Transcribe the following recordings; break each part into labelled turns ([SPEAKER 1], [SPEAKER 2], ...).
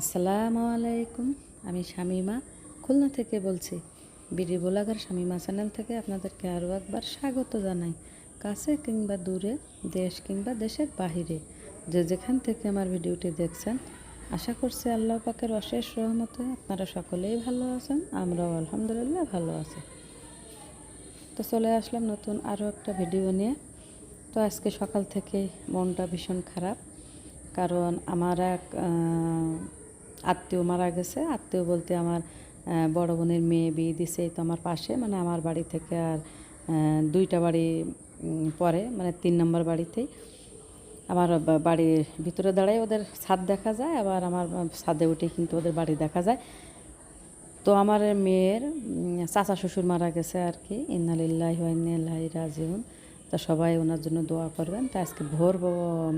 [SPEAKER 1] আসসালামু আলাইকুম, আমি শামিমা। খুলনা থেকে বলছি, বিডি বোলাগার শামিমা চ্যানেল থেকে আপনাদেরকে আরও একবার স্বাগত জানাই। কাছে কিংবা দূরে, দেশ কিংবা দেশের বাহিরে, যে যেখান থেকে আমার ভিডিওটি দেখছেন, আশা করছি আল্লাহ পাকের অশেষ রহমতে আপনারা সকলেই ভালো আছেন, আমরাও আলহামদুলিল্লাহ ভালো আছি। তো চলে আসলাম নতুন আরও একটা ভিডিও নিয়ে। তো আজকে সকাল থেকে মনটা ভীষণ খারাপ, কারণ আমার এক আত্মীয় মারা গেছে। আত্মীয় বলতে আমার বড় বোনের মেয়ে বিয়ে দিছে তো আমার পাশে। মানে আমার বাড়ি থেকে আর দুইটা বাড়ি পরে মানে তিন নম্বর বাড়িতেই। আমার বাড়ির ভিতরে দাঁড়ায় ওদের ছাদ দেখা যায়, আবার আমার ছাদে উঠে কিন্তু ওদের বাড়ি দেখা যায়। তো আমার মেয়ের চাচা শ্বশুর মারা গেছে আর কি। ইন্নালিল্লাহ রাজিউন। তো সবাই ওনার জন্য দোয়া করবেন। তা আজকে ভোর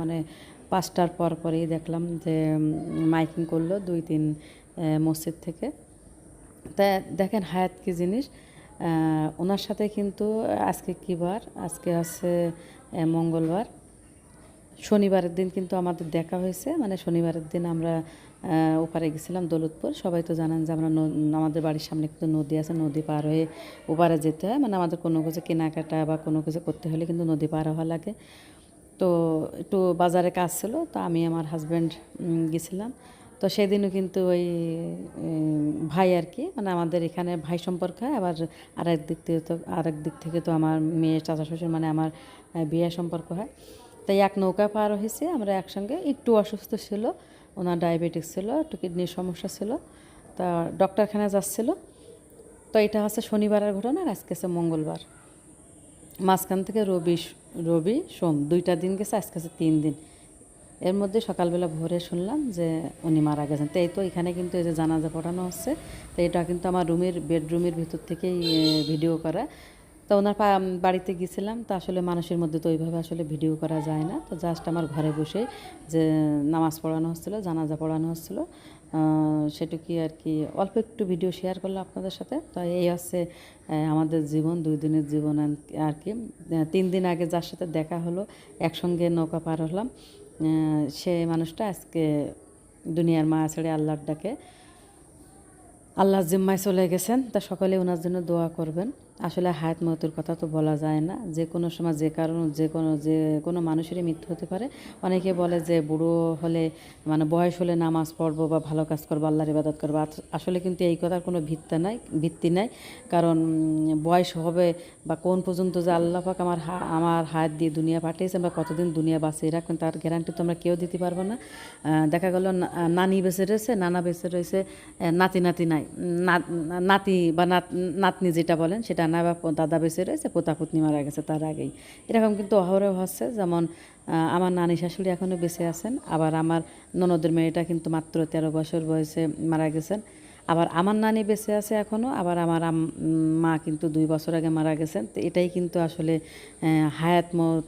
[SPEAKER 1] মানে পাঁচটার পর পরেই দেখলাম যে মাইকিং করল দুই তিন মসজিদ থেকে। তা দেখেন হায়াত কি জিনিস। ওনার সাথে কিন্তু আজকে কী বার? আজকে আছে মঙ্গলবার। শনিবারের দিন কিন্তু আমাদের দেখা হয়েছে। মানে শনিবারের দিন আমরা ওপারে গেছিলাম দৌলতপুর। সবাই তো জানেন যে আমরা আমাদের বাড়ির সামনে কিন্তু নদী আছে, নদী পার হয়ে ওপারে যেতে হয়। মানে আমাদের কোনো কিছু কেনাকাটা বা কোনো কিছু করতে হলে কিন্তু নদী পার হওয়া লাগে। তো একটু বাজারে কাজ ছিল, তো আমি আমার হাজব্যান্ড গেছিলাম। তো সেদিনও কিন্তু ওই ভাই আর কি মানে আমাদের এখানে ভাই সম্পর্ক হয়। আবার আরেক দিক থেকে তো, আরেক দিক থেকে তো আমার মেয়ে, চাচা, শ্বশুর মানে আমার বিয়ে সম্পর্ক হয়। তাই এক নৌকা পার হয়েছে। আমরা একসঙ্গে একটু অসুস্থ ছিল, ওনার ডায়াবেটিস ছিল, একটু কিডনির সমস্যা ছিল, তা ডক্টরখানে যাচ্ছিল। তো এটা হচ্ছে শনিবারের ঘটনা, আর আজকে হচ্ছে মঙ্গলবার। মাঝখান থেকে রবি রবি, সোম, দুইটা দিন গেছে, আজকে আছে তিন দিন। এর মধ্যে সকালবেলা ভোরে শুনলাম যে উনি মারা গেছেন। তো এই তো এখানে কিন্তু এই যে জানাজা পড়ানো হচ্ছে, তো এটা কিন্তু আমার রুমের, বেডরুমের ভিতর থেকেই ভিডিও করা। তো ওনার বাড়িতে গেছিলাম, তো আসলে মানুষের মধ্যে তো ওইভাবে আসলে ভিডিও করা যায় না। তো জাস্ট আমার ঘরে বসে যে নামাজ পড়ানো হচ্ছিল, জানাজা পড়ানো হচ্ছিল সেটুকি আর কি। অল্প একটু ভিডিও শেয়ার করলাম আপনাদের সাথে। তো এই হচ্ছে আমাদের জীবন, দুই দিনের জীবন আর- আর কি। তিন দিন আগে যার সাথে দেখা হলো, একসঙ্গে নৌকা পার হলাম। সে মানুষটা আজকে দুনিয়ার মা ছেড়ে আল্লাহর ডাকে আল্লাহ জিম্মায় চলে গেছেন। তা সকলে ওনার জন্য দোয়া করবেন। আসলে হায়াত মতের কথা তো বলা যায় না। যে কোনো সময় যে কারণ, যে কোনো যে কোনো মানুষেরই মৃত্যু হতে পারে। অনেকে বলে যে বুড়ো হলে মানে বয়স হলে নামাজ পড়ব বা ভালো কাজ করব, আল্লাহর ইবাদত করব। আস- আসলে কিন্তু এই কথার কোনো ভিত্তি নাই ভিত্তি নাই। কারণ বয়স হবে বা কোন পর্যন্ত যে আল্লাহ পাক আমার আমার হাত দিয়ে দুনিয়া পাঠিয়েছেন বা কতদিন দুনিয়া বাঁচিয়ে রাখবেন, তার গ্যারান্টি তো আমরা কেউ দিতে পারব না। দেখা গেল নানি বেঁচে রয়েছে, নানা বেঁচে রয়েছে নাতি নাতি নাই নাতি বা নাত- নাতনি যেটা বলেন, সেটা না বা দাদা বেঁচে রয়েছে পোতা পুতনি মারা গেছে তার আগেই। এরকম কিন্তু অহরহ হচ্ছে যেমন আমার নানি শাশুড়ি এখনও বেঁচে আছেন আবার আমার ননদের মেয়েটা কিন্তু মাত্র তেরো বছর বয়সে মারা গেছেন। আবার আমার নানি বেঁচে আছে এখনও আবার আমার আম- মা কিন্তু দুই বছর আগে মারা গেছেন। তো এটাই কিন্তু আসলে আহ, হায়াত মত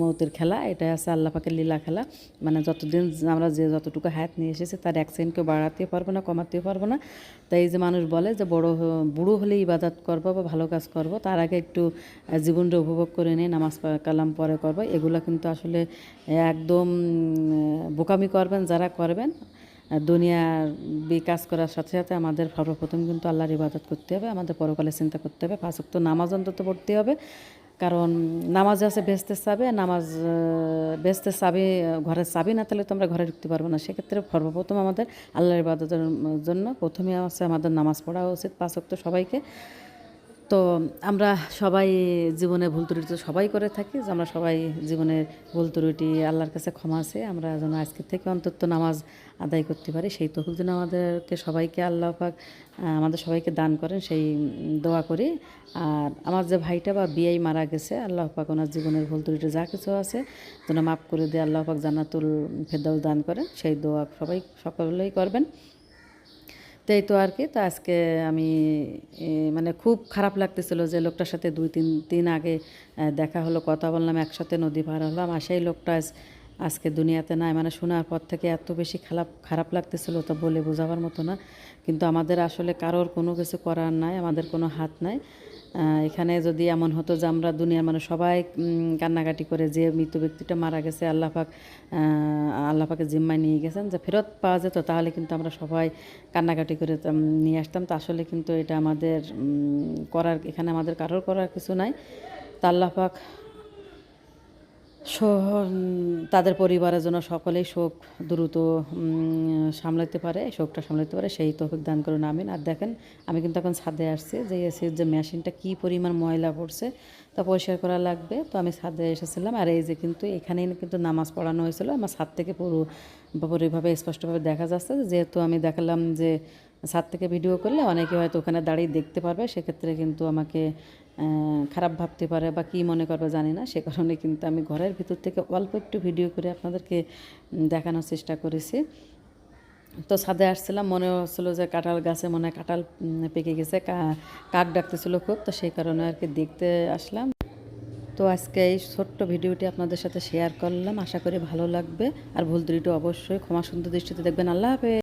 [SPEAKER 1] মৌতের খেলা, এটা আছে আল্লাহ পাকের লীলা খেলা। মানে যতদিন আমরা যে যতটুকু হায়াত নিয়ে এসেছি, তার এক বাড়াতে পারব না কমাতে পারব না। তাই যে মানুষ বলে যে, বড় বুড়ো হলে ইবাদত করব বা ভালো কাজ করব, তার আগে একটু জীবনটা উপভোগ করে নিয়ে নামাজ কালাম পরে করব। এগুলো কিন্তু আসলে একদম বোকামি করবেন, যারা করবেন দুনিয়ার বিকাশ করার সাথে সাথে আমাদের সর্বপ্রথম কিন্তু আল্লাহর ইবাদত করতে হবে, আমাদের পরকালে চিন্তা করতে হবে। পাঁচ তো নামাজ অন্তত পড়তে হবে। কারণ নামাজ আছে বেচতে চাবে নামাজ বেচতে চাবি ঘরের চাবি না তাহলে তো আমরা ঘরে ঢুকতে পারব না। সেক্ষেত্রে সর্বপ্রথম আমাদের আল্লাহর ইবাদতের জন্য প্রথমে আছে আমাদের নামাজ পড়া উচিত পাঁচক তো সবাইকে। তো আমরা সবাই জীবনে ভুল ত্রুটি তো সবাই করে থাকি, যে আমরা সবাই জীবনের ভুল ত্রুটি আল্লাহর কাছে ক্ষমা আছে, আমরা যেন আজকের থেকে অন্তত নামাজ আদায় করতে পারি। সেই তহুক যেন আমাদেরকে সবাইকে আল্লাহ পাক আমাদের সবাইকে দান করেন, সেই দোয়া করি। আর আমার যে ভাইটা বা বিয়াই মারা গেছে, আল্লাহ পাক ওনার জীবনের ভুল ত্রুটি যা কিছু আছে যেন মাফ করে দিয়ে আল্লাহ পাক জান্নাতুল ফেরদাউস দান করেন। সেই দোয়া সবাই সকলেই করবেন। তো এই তো আর কি, তো আজকে আমি মানে খুব খারাপ লাগতেছিল যে লোকটার সাথে দুই তিন দিন আগে দেখা হলো, কথা বললাম, একসাথে নদী পার হলাম, আর সেই লোকটা আজ, আজকে দুনিয়াতে নাই। মানে শোনার পর থেকে এত বেশি খারাপ খারাপ লাগতেছিল তো বলে বোঝাবার মতো না। কিন্তু আমাদের আসলে কারোর কোনো কিছু করার নাই, আমাদের কোনো হাত নাই। এখানে যদি এমন হতো যে আমরা দুনিয়ার মানুষ সবাই কান্নাকাটি করে যে মৃত ব্যক্তিটা মারা গেছে আল্লাহ পাক আহ, আল্লাহ পাকে জিম্মায় নিয়ে গেছেন যে ফেরত পাওয়া যেত তাহলে কিন্তু আমরা সবাই কান্নাকাটি করে নিয়ে আসতাম। তা আসলে কিন্তু এটা আমাদের করার এখানে আমাদের কারোর করার কিছু নাই। তা আল্লাহ পাক শো- উম, তাদের পরিবারের জন্য সকলেই শোক দ্রুত সামলাতে পারে, শোকটা সামলাতে পারে, সেই তৌফিক দান করুন, আমিন। আর দেখেন, আমি কিন্তু এখন ছাদে আসছি, যে এসির যে মেশিনটা কী পরিমাণ ময়লা পড়ছে তা পরিষ্কার করা লাগবে। তো আমি ছাদে এসেছিলাম, আর এই যে কিন্তু এখানেই কিন্তু নামাজ পড়ানো হয়েছিল। আমার ছাদ থেকে পুরো পুরোভাবে স্পষ্টভাবে দেখা যাচ্ছে, যেহেতু আমি দেখালাম যে ছাদ থেকে ভিডিও করলে অনেকে হয়তো ওখানে দাঁড়িয়ে দেখতে পারবে, সেক্ষেত্রে কিন্তু আমাকে খারাপ ভাবতে পারে বা কী মনে করবে জানি না, সে কারণে কিন্তু আমি ঘরের ভিতর থেকে অল্প একটু ভিডিও করে আপনাদেরকে দেখানোর চেষ্টা করেছি। তো ছাদে আসছিলাম, মনে হচ্ছিল যে কাঁঠাল গাছে মনে হয় কাঁঠাল পেকে গেছে কাক ডাকতেছিল খুব, তো সেই কারণে আর কি দেখতে আসলাম। তো আজকে এই ছোট্ট ভিডিওটি আপনাদের সাথে শেয়ার করলাম, আশা করি ভালো লাগবে। আর ভুল ত্রুটি অবশ্যই ক্ষমা সুন্দর দৃষ্টিতে দেখবেন। আল্লাহ হাফেজ।